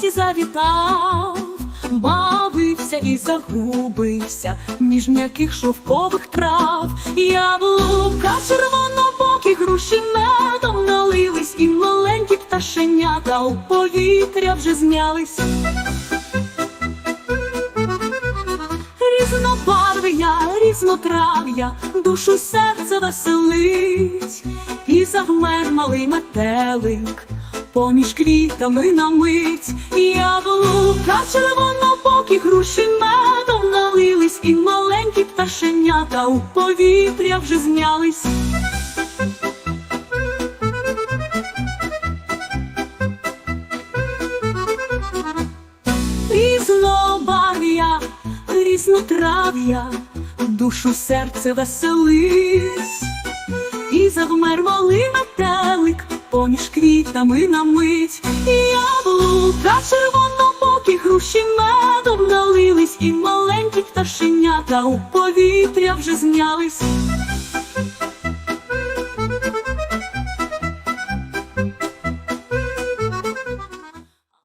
лісі завітав, бавився і загубився між м'яких шовкових трав. Яблука червонобокі груші медом налились, і маленькі пташенята у повітря вже знялись. Різнобарв'я, різнотрав'я, душу серце веселить, і завмер малий метелик, поміж квітами на мить, яблука червонобокі груші медом налились, і маленькі пташенята у повітря вже знялись. Різнобарв'я, різнотрав'я, душу серце веселить, і завмер малий метелик поміж квітами на мить, і яблука червонобокі груші медом налились, і маленькі пташенята у повітря вже знялись.